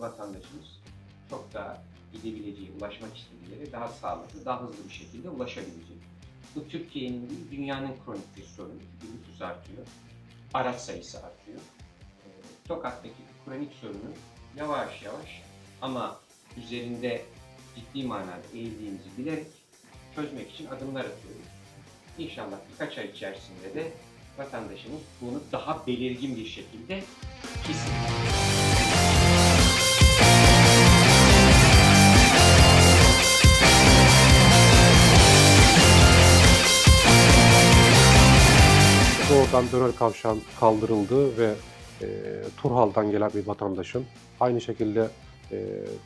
vatandaşımız çok daha gidebileceği, ulaşmak istediği yere daha sağlıklı, daha hızlı bir şekilde ulaşabilecek. Bu Türkiye'nin değil, dünyanın kronik bir sorunu. Nüfus artıyor, araç sayısı artıyor. Ee, Tokat'taki bu kronik sorunu yavaş yavaş ama üzerinde ciddi manada eğildiğimizi bilerek çözmek için adımlar atıyoruz. İnşallah birkaç ay içerisinde de vatandaşımız bunu daha belirgin bir şekilde hissedecek. Doğrudan döner kavşağın kaldırıldığı ve e, Turhal'dan gelen bir vatandaşın, aynı şekilde e,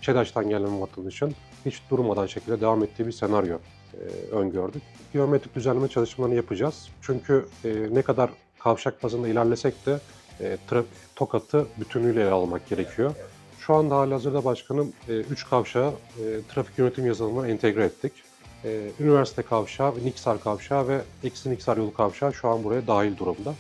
ÇEDAŞ'tan gelen vatandaşın hiç durmadan şekilde devam ettiği bir senaryo e, öngördük. Geometrik düzenleme çalışmalarını yapacağız. Çünkü e, ne kadar kavşak bazında ilerlesek de e, Tokat'ı bütünüyle ele almak gerekiyor. Şu anda halihazırda başkanım 3 kavşağı e, trafik yönetim yazılımına entegre ettik. E, üniversite kavşağı, Niksar kavşağı ve eksi Niksar yolu kavşağı şu an buraya dahil durumda.